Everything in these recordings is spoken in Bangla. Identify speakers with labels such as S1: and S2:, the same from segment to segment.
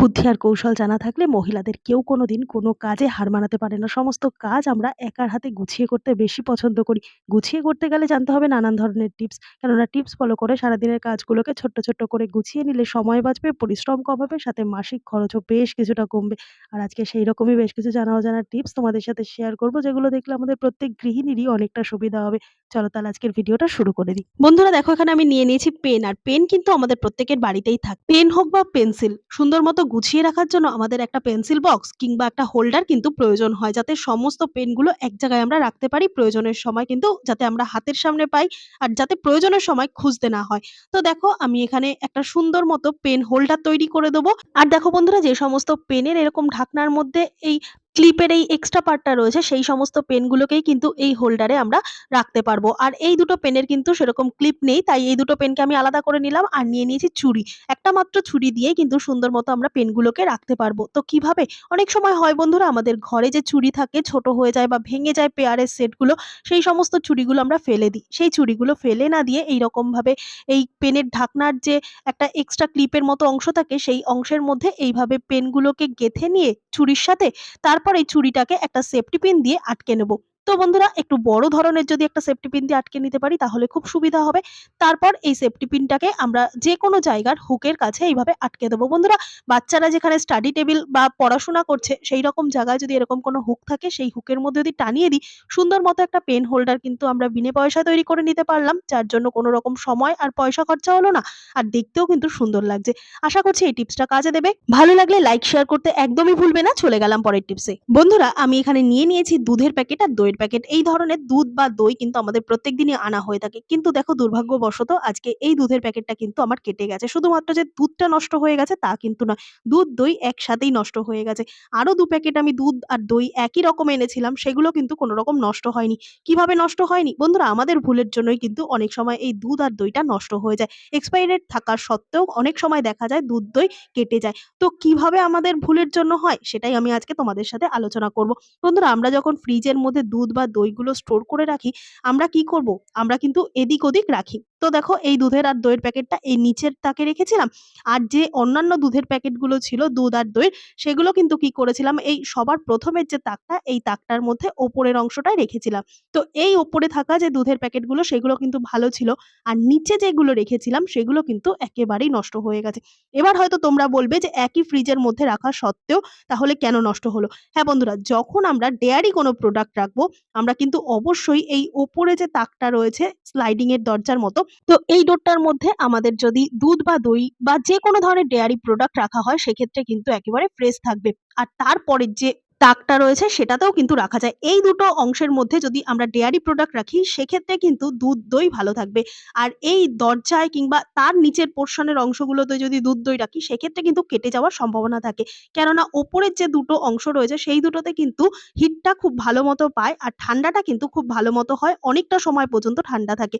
S1: বুদ্ধি আর কৌশল জানা থাকলে মহিলাদের কেউ কোনোদিন কোনো কাজে হার মানাতে পারে না। সমস্ত কাজ আমরা একার হাতে গুছিয়ে করতে বেশি পছন্দ করি। গুছিয়ে করতে গেলে জানতে হবে নানান ধরনের টিপস। কেননা টিপস ফলো করে সারাদিনের কাজগুলোকে ছোট্ট, ছোট্ট করে গুছিয়ে নিলে সময় বাঁচবে, পরিশ্রম কম হবে, সাথে মাসিক খরচও বেশ কিছুটা কমবে। আর আজকে সেই রকমই বেশ কিছু জানা অজানা টিপস তোমাদের সাথে শেয়ার করব, যেগুলো দেখলে আমাদের প্রত্যেক গৃহিণীরই অনেকটা সুবিধা হবে। চলো তাহলে আজকের ভিডিওটা শুরু করে দিই। বন্ধুরা দেখো এখানে আমি নিয়ে নিয়েছি পেন আর পেন কিন্তু আমাদের প্রত্যেকের বাড়িতেই থাকে। পেন হোক বা পেন্সিল সুন্দর মতো গুছিয়ে রাখার জন্য আমাদের একটা পেন্সিল বক্স কিংবা একটা হোল্ডার কিন্তু প্রয়োজন হয়। যাতে সমস্ত পেনগুলো এক জায়গায় আমরা রাখতে পারি প্রয়োজনের সময় কিন্তু যাতে আমরা হাতের সামনে পাই আর যাতে প্রয়োজনের সময় খুঁজতে না হয়। তো দেখো আমি এখানে একটা সুন্দর মতো পেন হোল্ডার তৈরি করে দেবো। আর দেখো বন্ধুরা যে সমস্ত পেনের এরকম ঢাকনার মধ্যে এই ক্লিপের এই এক্সট্রা পার্টটা রয়েছে, সেই সমস্ত পেনগুলোকেই কিন্তু এই হোল্ডারে আমরা রাখতে পারব। আর এই দুটো পেনের কিন্তু সেরকম ক্লিপ নেই, তাই এই দুটো পেনকে আমি আলাদা করে নিলাম আর নিয়ে নিয়েছি ছুরি। একটা মাত্র ছুরি দিয়ে কিন্তু সুন্দর মতো আমরা পেনগুলোকে রাখতে পারব। তো কীভাবে? অনেক সময় হয় বন্ধুরা, আমাদের ঘরে যে ছুরি থাকে, ছোট হয়ে যায় বা ভেঙে যায় পেয়ারের সেটগুলো সেই সমস্ত ছুরিগুলো আমরা ফেলে দিই। সেই ছুরিগুলো ফেলে না দিয়ে এই রকম ভাবে এই পেনের ঢাকনার যে একটা এক্সট্রা ক্লিপের মতো অংশ থাকে, সেই অংশের মধ্যে এইভাবে পেনগুলোকে গেঁথে নিয়ে ছুরির সাথে, তারপর এই ছুরিটাকে একটা সেফটি পিন দিয়ে আটকে নেব। তো বন্ধুরা, একটু বড় ধরনের যদি একটা সেফটি পিন দিয়ে আটকে নিতে পারি, তাহলে খুব সুবিধা হবে। তারপর এই সেফটি পিনটাকে আমরা যে কোনো জায়গার হুকের কাছে এইভাবে আটকে দেবো। বন্ধুরা, বাচ্চারা যেখানে স্টাডি টেবিল বা পড়াশোনা করছে, সেই রকম জায়গায় যদি এরকম কোনো হুক থাকে, সেই হুকের মধ্যে যদি টানিয়ে দিই, সুন্দর মতো একটা পেন হোল্ডার কিন্তু আমরা বিনে পয়সা তৈরি করে নিতে পারলাম, যার জন্য কোনো রকম সময় আর পয়সা খরচা হলো না, আর দেখতেও কিন্তু সুন্দর লাগছে। আশা করছি এই টিপসটা কাজে দেবে। ভালো লাগলে লাইক শেয়ার করতে একদমই ভুলবে না, চলে গেলাম পরের টিপসে বন্ধুরা, আমি এখানে নিয়ে নিয়েছি দুধের প্যাকেট আর দইয়ের প্যাকেট এই ধরনের দুধ বা দই কিন্তু আমাদের প্রত্যেক দিনই আনা হয়ে থাকে। কিন্তু দেখো দুর্ভাগ্যবশত আজকে এই দুধের প্যাকেটটা কিন্তু আমার কেটে গেছে। শুধুমাত্র যে দুধটা নষ্ট হয়ে গেছে তা কিন্তু নয়, দুধ, দই একসাথেই নষ্ট হয়ে গেছে। আরও দু প্যাকেট আমি দুধ আর দই একই রকম এনেছিলাম, সেগুলো কিন্তু কোনো রকম নষ্ট হয়নি। কীভাবে নষ্ট হয়নি? বন্ধুরা, আমাদের ভুলের জন্যই কিন্তু অনেক সময় এই দুধ আর দইটা নষ্ট হয়ে যায়। এক্সপায়ারি থাকার সত্ত্বেও অনেক সময় দেখা যায় দুধ, দই কেটে যায়। তো কীভাবে আমাদের ভুলের জন্য হয়? সেটাই আমি আজকে তোমাদের সাথে আলোচনা করব। বন্ধুরা, আমরা যখন ফ্রিজের মধ্যে দুধ বা দইগুলো স্টোর করে রাখি, আমরা কি করব? আমরা কিন্তু এদিক ওদিক রাখি। তো দেখো, এই দুধের আর দইয়ের প্যাকেটটা এই নিচের তাকে রেখেছিলাম। আর যে অন্যান্য দুধের প্যাকেটগুলো ছিল, দুধ আর দইয়ের সেগুলো কিন্তু কি করেছিলাম? এই সবার প্রথমের যে তাকটা, এই তাকটার মধ্যে ওপরের অংশটাই রেখেছিলাম। তো এই ওপরে থাকা যে দুধের প্যাকেটগুলো, সেগুলো কিন্তু ভালো ছিল। আর নিচে যেগুলো রেখেছিলাম, সেগুলো কিন্তু একেবারেই নষ্ট হয়ে গেছে। এবার হয়তো তোমরা বলবে যে একই ফ্রিজের মধ্যে রাখা সত্ত্বেও তাহলে কেন নষ্ট হলো? হ্যাঁ বন্ধুরা, যখন আমরা ডেয়ারি কোনো প্রোডাক্ট রাখব আমরা কিন্তু অবশ্যই এই ওপরে যে তাকটা রয়েছে স্লাইডিং এর দরজার মতো, তো এই ডোরটার মধ্যে আমাদের যদি দুধ বা দই বা যে কোনো ধরনের ডেয়ারি প্রোডাক্ট রাখা হয়, সেক্ষেত্রে কিন্তু একেবারে ফ্রেশ থাকবে। আর তারপরে যে তাকটা রয়েছে সেটাতেও কিন্তু রাখা যায়। এই দুটো অংশের মধ্যে যদি আমরা ডেয়ারি প্রোডাক্ট রাখি, সেক্ষেত্রে কিন্তু দুধ দই ভালো থাকবে। আর এই দরজায় কিংবা তার নিচের পোর্শনের অংশগুলোতে যদি দুধ দই রাখি, সেক্ষেত্রে কিন্তু কেটে যাওয়ার সম্ভাবনা থাকে। কেননা ওপরের যে দুটো অংশ রয়েছে, সেই দুটোতে কিন্তু হিটটা খুব ভালো মতো পায় আর ঠান্ডাটা কিন্তু খুব ভালো মতো হয় অনেকটা সময় পর্যন্ত ঠান্ডা থাকে।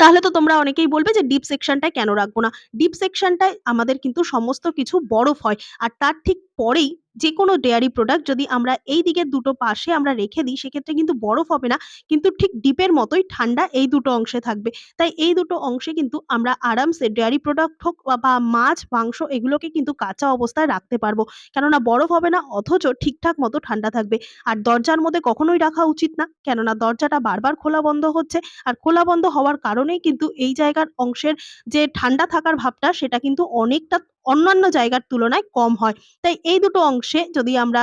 S1: তাহলে তো তোমরা অনেকেই বলবে যে ডিপ সেকশনটায় কেন রাখব না? ডিপ সেকশনটায় আমাদের কিন্তু সমস্ত কিছু বরফ হয়। আর তার ঠিক পরেই যে কোনো ডেয়ারি প্রোডাক্ট যদি আমরা এই দিকের দুটো পাশে আমরা রেখে দিই, সেক্ষেত্রে কিন্তু বরফ হবে না, কিন্তু ঠিক ডিপের মতোই ঠান্ডা এই দুটো অংশে থাকবে। তাই এই দুটো অংশে কিন্তু আমরা আরামসে ডেয়ারি প্রোডাক্ট হোক বা মাছ, মাংস এগুলোকে কিন্তু কাঁচা অবস্থায় রাখতে পারব। কেননা বরফ হবে না, অথচ ঠিকঠাক মতো ঠান্ডা থাকবে। আর দরজার মধ্যে কখনোই রাখা উচিত না, কেননা দরজাটা বারবার খোলা বন্ধ হচ্ছে। আর খোলা বন্ধ হওয়ার কারণেই কিন্তু এই জায়গার অংশের যে ঠান্ডা থাকার ভাবটা, সেটা কিন্তু অনেকটা অন্যান্য জায়গার তুলনায় কম হয়। তাই এই দুটো অংশে যদি আমরা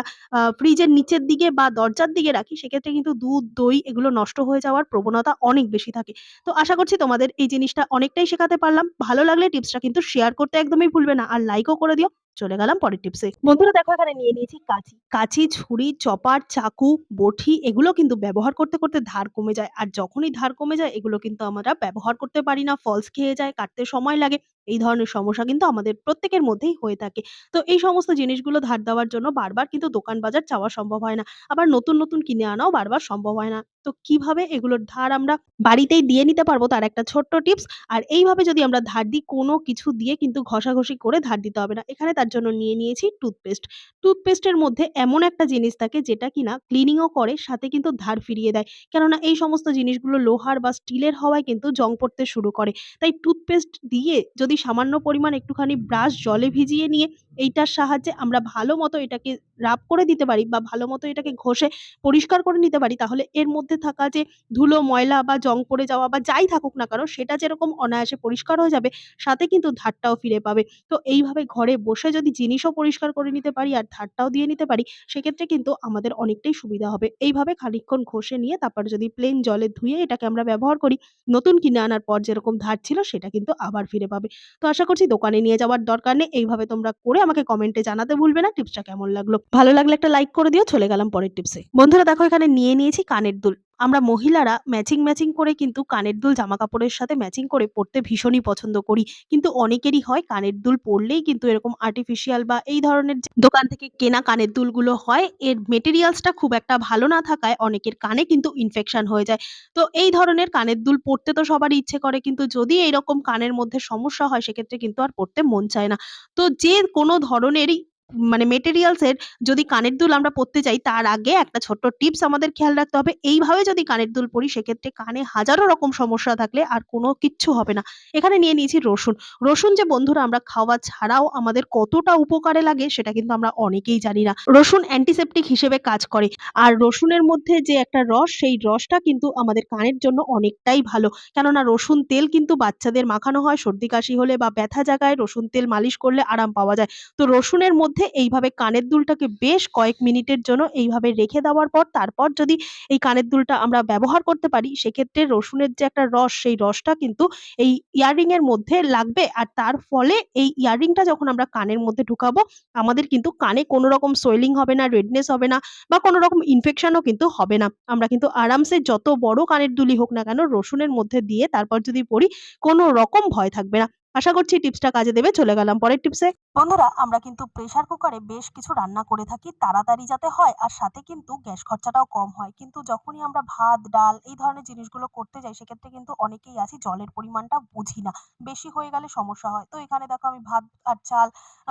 S1: ফ্রিজের নিচের দিকে বা দরজার দিকে রাখি, সেক্ষেত্রে কিন্তু দুধ, দই এগুলো নষ্ট হয়ে যাওয়ার প্রবণতা অনেক বেশি থাকে। তো আশা করছি তোমাদের এই জিনিসটা অনেকটাই শেখাতে পারলাম। ভালো লাগলে টিপসটা কিন্তু শেয়ার করতে একদমই ভুলবে না। আর লাইকও করে দিও। চলে গেলাম পরের টিপসে বন্ধুরা দেখো, এখানে নিয়ে নিয়েছি কাঁচি। কাঁচি, ছুরি, চপার, চাকু বটি এগুলো কিন্তু ব্যবহার করতে করতে ধার কমে যায়। আর যখনই ধার কমে যায়, এগুলো কিন্তু আমরা ব্যবহার করতে পারি না। ফলস খেয়ে যায়, কাটতে সময় লাগে। এই ধরনের সমস্যা কিন্তু আমাদের প্রত্যেকের মধ্যেই হয়ে থাকে। তো এই সমস্ত জিনিসগুলো ধার দেওয়ার জন্য বারবার কিন্তু দোকান বাজার যাওয়া সম্ভব হয় না। আবার নতুন নতুন কিনে আনাও বারবার সম্ভব হয় না। তো কীভাবে এগুলোর ধার আমরা বাড়িতেই দিয়ে নিতে পারব তার একটা ছোট্ট টিপস। আর এইভাবে যদি আমরা ধার দিই, কোনো কিছু দিয়ে কিন্তু ঘষাঘষি করে ধার দিতে হবে না। এখানে তার জন্য নিয়ে নিয়েছি টুথপেস্ট। টুথপেস্টের মধ্যে এমন একটা জিনিস থাকে যেটা কিনা ক্লিনিংও করে, সাথে কিন্তু ধার ফিরিয়ে দেয়। কেননা এই সমস্ত জিনিসগুলো লোহার বা স্টিলের হওয়ায় কিন্তু জং পড়তে শুরু করে। তাই টুথপেস্ট দিয়ে যদি সামান্য পরিমাণ একটুখানি ব্রাশ জলে ভিজিয়ে নিয়ে এইটার সাহায্যে আমরা ভালো মতো এটাকে রাব করে দিতে পারি বা ভালো মতো এটাকে ঘষে পরিষ্কার করে নিতে পারি, তাহলে এর মধ্যে থাকা যে ধুলো, ময়লা বা জং পড়ে যাওয়া বা যাই থাকুক না কেন, সেটা যেরকম অনায়াসে পরিষ্কার হয়ে যাবে, সাথে কিন্তু ধারটাও ফিরে পাবে। তো এইভাবে ঘরে বসে যদি জিনিসও পরিষ্কার করে নিতে পারি আর ধারটাও দিয়ে নিতে পারি, সেক্ষেত্রে কিন্তু আমাদের অনেকটাই সুবিধা হবে। এইভাবে খানিকক্ষণ ঘষে নিয়ে তারপর যদি প্লেন জলে ধুয়ে এটাকে আমরা ব্যবহার করি, নতুন কিনে আনার পর যেরকম ধার ছিল, সেটা কিন্তু আবার ফিরে পাবে। তো আশা করছি দোকানে নিয়ে যাওয়ার দরকার নেই। এইভাবে তোমরা করে আমাকে কমেন্টে জানাতে ভুলবে না। টিপসটা কেমন লাগল? ভালো লাগলে একটা লাইক করে দিও। চলে গেলাম পরের টিপসে বন্ধুরা, দেখো এখানে নিয়ে নিয়েছি কানের দুল। আমরা মহিলারা ম্যাচিং ম্যাচিং করে কিন্তু কানের দুল জামা কাপড়ের সাথে ম্যাচিং করে পরতে ভীষণই পছন্দ করি। কিন্তু অনেকেরই হয় কানের দুল পরলেই কিন্তু এরকম আর্টিফিশিয়াল বা এই ধরনের দোকান থেকে কেনা কানের দুলগুলো হয়, এর মেটেরিয়ালসটা খুব একটা ভালো না থাকায় অনেকের কানে কিন্তু ইনফেকশন হয়ে যায়। তো এই ধরনের কানের দুল পরতে তো সবারই ইচ্ছে করে, কিন্তু যদি এইরকম কানের মধ্যে সমস্যা হয়, সেক্ষেত্রে কিন্তু আর পরতে মন চায় না। তো যে কোনো ধরনেরই মানে মেটেরিয়ালস এর যদি কানের দুল আমরা পরতে যাই, তার আগে একটা ছোট্ট টিপস আমাদের খেয়াল রাখতে হবে। এইভাবে যদি কানের দুল পরি সেক্ষেত্রে কানে হাজারো রকম সমস্যা থাকলে আর কোনো কিচ্ছু হবে না। এখানে নিয়ে নিয়েছি রসুন। রসুন যে বন্ধুরা, আমরা খাওয়া ছাড়াও আমাদের কতটা উপকারে লাগে, সেটা কিন্তু আমরা অনেকেই জানি না। রসুন অ্যান্টিসেপটিক হিসেবে কাজ করে। আর রসুনের মধ্যে যে একটা রস, সেই রসটা কিন্তু আমাদের কানের জন্য অনেকটাই ভালো। কেননা রসুন তেল কিন্তু বাচ্চাদের মাখানো হয়, সর্দি কাশি হলে বা ব্যথা জায়গায় রসুন তেল মালিশ করলে আরাম পাওয়া যায়। তো রসুনের মধ্যে এইভাবে কানের দুলটাকে বেশ কয়েক মিনিটের জন্য এইভাবে রেখে দেওয়ার পর তারপর যদি এই কানের দুলটা আমরা ব্যবহার করতে পারি, সেক্ষেত্রে রসুনের যে একটা রস, সেই রসটা কিন্তু এই ইয়াররিং এর মধ্যে লাগবে। আর তার ফলে এই ইয়াররিংটা যখন আমরা কানের মধ্যে ঢুকাবো, আমাদের কিন্তু কানে কোনো রকম সোয়েলিং হবে না রেডনেস হবে না বা কোনো রকম ইনফেকশনও কিন্তু হবে না। আমরা কিন্তু আরামসে যত বড় কানের দুলই হোক না কেন, রসুনের মধ্যে দিয়ে তারপর যদি পরি কোনো রকম ভয় থাকবে না। আশা করছি টিপসটা কাজে দেবে, চলে গেলাম পরের টিপসে বন্ধুরা, আমরা কিন্তু প্রেশার কুকারে বেশ কিছু রান্না করে থাকি, তাড়াতাড়ি যাতে হয়, আর সাথে কিন্তু গ্যাস খরচাটাও কম হয়। কিন্তু যখনই আমরা ভাত, ডাল এই ধরনের জিনিসগুলো করতে যাই, সেক্ষেত্রে কিন্তু অনেকেই আছি জলের পরিমাণটা বুঝি না। বেশি হয়ে গেলে সমস্যা হয়। তো এখানে দেখো আমি ভাত আর চাল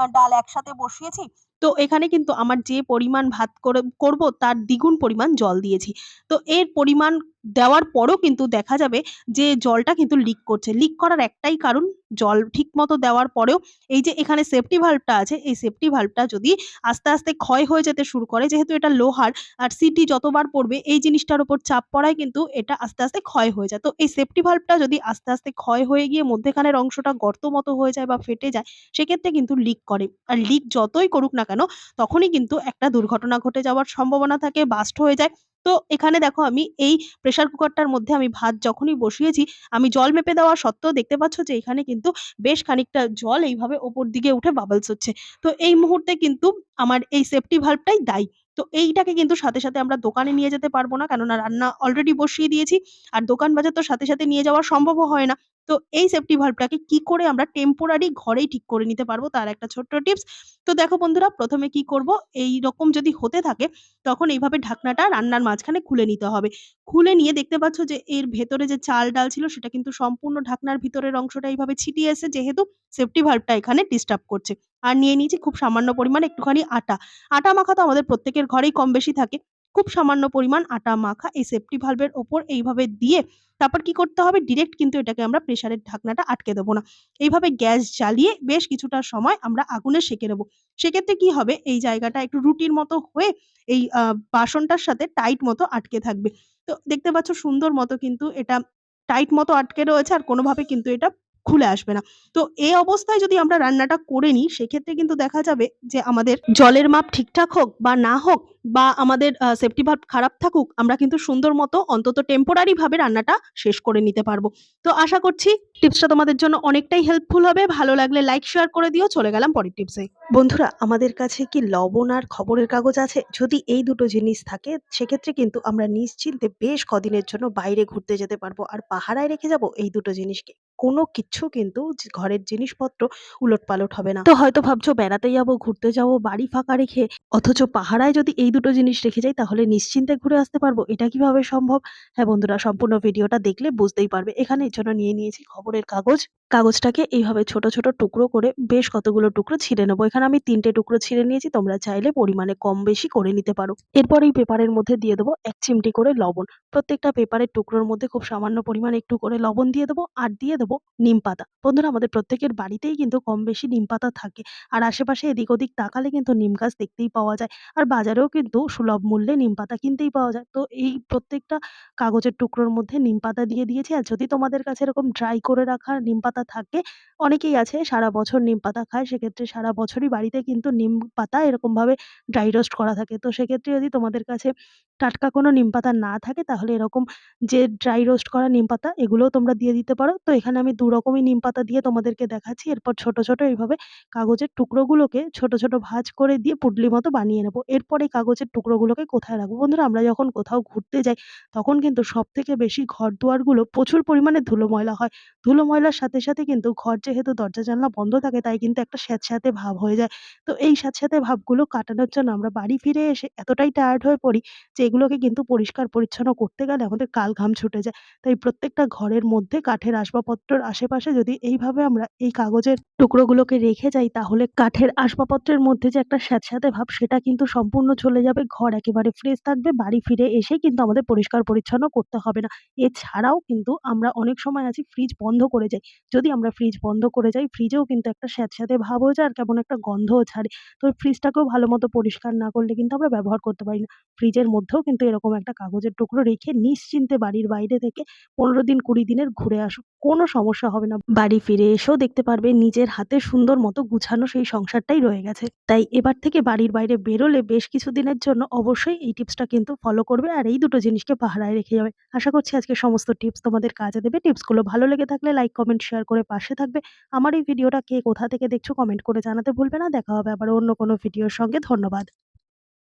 S1: ডাল একসাথে বসিয়েছি। তো এখানে কিন্তু আমার যে পরিমাণ ভাত করে, করব তার দ্বিগুণ পরিমাণ জল দিয়েছি। তো এর পরিমাণ দেওয়ার পরও কিন্তু দেখা যাবে যে জলটা কিন্তু লিক করছে। লিক করার একটাই কারণ জল ঠিক মতো দেওয়ার পরেও এই যে এখানে সেফটি ভাল্বটা আছে, এই সেফটি ভাল্বটা যদি আস্তে আস্তে ক্ষয় হয়ে যেতে শুরু করে, যেহেতু এটা লোহার আর সিটি যতবার পড়বে এই জিনিসটার উপর চাপ পড়ায় কিন্তু এটা আস্তে আস্তে ক্ষয় হয়ে যায়। তো এই সেফটি ভাল্বটা যদি আস্তে আস্তে ক্ষয় হয়ে গিয়ে মধ্যেখানের অংশটা গর্ত মতো হয়ে যায় বা ফেটে যায়, সেক্ষেত্রে কিন্তু লিক করে। আর লিক যতই করুক না কেন তখনই কিন্তু একটা দুর্ঘটনা ঘটে যাওয়ার সম্ভাবনা থাকে বাস্ট হয়ে যায়। তো এখানে দেখো আমি এই প্রেশার কুকারটার মধ্যে আমি ভাত যখনই বসিয়েছি, আমি জল মেপে দেওয়া সত্ত্বেও দেখতে পাচ্ছ যে এখানে কিন্তু বেশ খানিকটা জল এইভাবে ওপর দিকে উঠে বাবলস হচ্ছে। তো এই মুহূর্তে কিন্তু আমার এই সেফটি ভাল্বটাই দায়ী। তো এইটাকে কিন্তু সাথে সাথে আমরা দোকানে নিয়ে যেতে পারব না। কেননা রান্না অলরেডি বসিয়ে দিয়েছি আর দোকান বাজার তো সাথে সাথে নিয়ে যাওয়া সম্ভবও হয় না। তো এই সেফটি ভাল্বটাকে কি করে আমরা টেম্পোরারি ঘরেই ঠিক করে নিতে পারব তার একটা ছোট্ট টিপস তো দেখো বন্ধুরা, প্রথমে কি করব? এই রকম যদি হতে থাকে, তখন এইভাবে ঢাকনাটা রান্নার মাঝখানে খুলে নিতে হবে। খুলে নিয়ে দেখতে পাচ্ছ যে এর ভেতরে যে চাল ডাল ছিল, সেটা কিন্তু সম্পূর্ণ ঢাকনার ভিতরের অংশটা এইভাবে ছিটিয়ে এসে যেহেতু সেফটি ভাল্বটা এখানে ডিস্টার্ব করছে। আর নিয়ে নিয়েছি খুব সামান্য পরিমাণ একটুখানি আটা। আটা মাখা তো আমাদের প্রত্যেকের ঘরেই কম বেশি থাকে। খুব সামান্য পরিমাণ আটা মাখা এই সেফটি ভাল্বের ওপর এইভাবে দিয়ে তারপর কি করতে হবে? ডিরেক্ট কিন্তু এটাকে আমরা প্রেশারের ঢাকনাটা আটকে দেবো না। এইভাবে গ্যাস জ্বালিয়ে বেশ কিছুটা সময় আমরা আগুনে সেঁকে নেব। সেক্ষেত্রে কি হবে? এই জায়গাটা একটু রুটির মতো হয়ে এই বাসনটার সাথে টাইট মতো আটকে থাকবে। তো দেখতে পাচ্ছ সুন্দর মতো কিন্তু এটা টাইট মতো আটকে রয়েছে আর কোনোভাবে কিন্তু এটা খুলে আসবে না। তো এই অবস্থায় যদি আমরা রান্নাটা করে নিই, সেক্ষেত্রে কিন্তু দেখা যাবে যে আমাদের জলের মাপ ঠিকঠাক হোক বা না হোক বা আমাদের সেফটি ভাব খারাপ থাকুক, আমরা কিন্তু সুন্দর মতো অন্তত টেম্পোরারি ভাবে রান্নাটা শেষ করে নিতে পারব। তো আশা করছি টিপসটা তোমাদের জন্য অনেকটাই হেল্পফুল হবে। ভালো লাগলে লাইক শেয়ার করে দিও। চলে গেলাম পরের টিপসে। বন্ধুরা, আমাদের কাছে কি লবণ আর খবরের কাগজ আছে? যদি এই দুটো জিনিস থাকে, সেক্ষেত্রে কিন্তু আমরা নিশ্চিন্তে বেশ কদিনের জন্য বাইরে ঘুরতে যেতে পারব। আর পাহারায় রেখে যাব এই দুটো জিনিসকে। কোনো কিচ্ছু কিন্তু ঘরের জিনিসপত্র উলট পালট হবে না। তো হয়তো ভাবছ বেড়াতে যাব, ঘুরতে যাব, বাড়ি ফাঁকা রেখে, অথচ পাহারায় যদি এই দুটো জিনিস রেখে যাই তাহলে নিশ্চিন্তে ঘুরে আসতে পারব। এটা কীভাবে সম্ভব? হ্যাঁ বন্ধুরা, সম্পূর্ণ ভিডিওটা দেখলে বুঝতেই পারবে। এখানে এর জন্য নিয়ে নিয়েছি খবরের কাগজ। কাগজটাকে এইভাবে ছোট ছোট টুকরো করে বেশ কতগুলো টুকরো ছিঁড়ে নেব। এখানে আমি তিনটে টুকরো ছিঁড়ে নিয়েছি, তোমরা চাইলে পরিমাণে কম বেশি করে নিতে পারো। এরপর এই পেপারের মধ্যে দিয়ে দেবো এক চিমটি করে লবণ। প্রত্যেকটা পেপারের টুকরোর মধ্যে খুব সামান্য পরিমাণে একটু করে লবণ দিয়ে দেবো আর দিয়ে দেবো নিমপাতা। বন্ধুরা আমাদের প্রত্যেকের বাড়িতেই কিন্তু কম বেশি নিমপাতা থাকে। আর আশেপাশে এদিক ওদিক তাকালে কিন্তু নিম গাছ দেখতেই পাওয়া যায়। আর বাজারেও কিন্তু সুলভ মূল্যে নিমপাতা কিনতেই পাওয়া যায়। তো এই প্রত্যেকটা কাগজের টুকরোর মধ্যে নিমপাতা দিয়ে দিয়েছি। আর যদি তোমাদের কাছে এরকম ড্রাই করে রাখা নিমপাতা থাকে, অনেকেই আছে সারা বছর নিমপাতা খায়। সেক্ষেত্রে সারা বছরই বাড়িতে কিন্তু নিম পাতা এরকমভাবে ড্রাই রোস্ট করা থাকে। তো সেক্ষেত্রে যদি তোমাদের কাছে টাটকা কোনো নিমপাতা না থাকে তাহলে এরকম যে ড্রাই রোস্ট করা নিমপাতা এগুলোও তোমরা দিয়ে দিতে পারো। তো এখানে আমি ২ রকমই নিমপাতা দিয়ে তোমাদেরকে দেখাচ্ছি। এরপর ছোট, ছোট এইভাবে কাগজের টুকরোগুলোকে ছোট, ছোট ভাঁজ করে দিয়ে পুঁটলির মতো বানিয়ে নেব। এরপর এই কাগজের টুকরোগুলোকে কোথায় রাখব? বন্ধুরা আমরা যখন কোথাও ঘুরতে যাই তখন কিন্তু সব থেকে বেশি ঘরদুয়ারগুলো প্রচুর পরিমাণে ধুলো ময়লা হয়। ধুলো ময়লার সাথে, সাথে কিন্তু ঘর যেহেতু দরজা জানলা বন্ধ থাকে তাই কিন্তু একটা স্যাঁতস্যাঁতে ভাব হয়ে যায়। তো এই স্যাঁতস্যাঁতে ভাবগুলো কাটানোর জন্য আমরা বাড়ি ফিরে এসে এতটাই টায়ার্ড হয়ে পড়ি যে এগুলোকে কিন্তু পরিষ্কার পরিচ্ছন্ন করতে গেলে আমাদের কাল ঘাম ছুটে যায়। তাই প্রত্যেকটা ঘরের মধ্যে কাঠের আসবাবপত্রের আশেপাশে যদি এইভাবে আমরা এই কাগজের টুকরোগুলোকে রেখে যাই, তাহলে কাঠের আসবাবপত্রের মধ্যে যে একটা স্যাঁতস্যাঁতে ভাব, সেটা কিন্তু সম্পূর্ণ চলে যাবে। ঘর একেবারে ফ্রেশ থাকবে। বাড়ি ফিরে এসেই কিন্তু আমাদের পরিষ্কার পরিচ্ছন্ন করতে হবে না। এছাড়াও কিন্তু আমরা অনেক সময় আছি ফ্রিজ বন্ধ করে যাই। যদি আমরা ফ্রিজ বন্ধ করে যাই ফ্রিজেও কিন্তু একটা স্যাঁতস্যাঁতে ভাব হয়ে যায়, আর কেমন একটা গন্ধও ছাড়ে। তো ফ্রিজটাকেও ভালো মতো পরিষ্কার না করলে কিন্তু আমরা ব্যবহার করতে পারি না। ফ্রিজের মধ্যেও কিন্তু এরকম একটা কাগজের টুকরো রেখে নিশ্চিন্তে বাড়ির বাইরে থেকে ১৫ দিন ২০ দিনের ঘুরে আসো। কোনো সমস্যা হবে না। বাড়ি ফিরে এসেও দেখতে পারবে নিজের হাতে সুন্দর মতো গুছানো সেই সংসারটাই রয়ে গেছে। তাই এবার থেকে বাড়ির বাইরে বেরোলে বেশ কিছুদিনের জন্য অবশ্যই এই টিপসটা কিন্তু ফলো করবে আর এই দুটো জিনিসকে পাহারায় রেখে যাবে। আশা করছি আজকে সমস্ত টিপস তোমাদের কাজে দেবে। টিপসগুলো ভালো লেগে থাকলে লাইক, কমেন্ট, শেয়ার করে পাশে থাকবে। আমার এই ভিডিওটা কে কোথা থেকে দেখছ কমেন্ট করে জানাতে ভুলবে না। দেখা হবে আবার অন্য কোনো ভিডিওর সঙ্গে। ধন্যবাদ।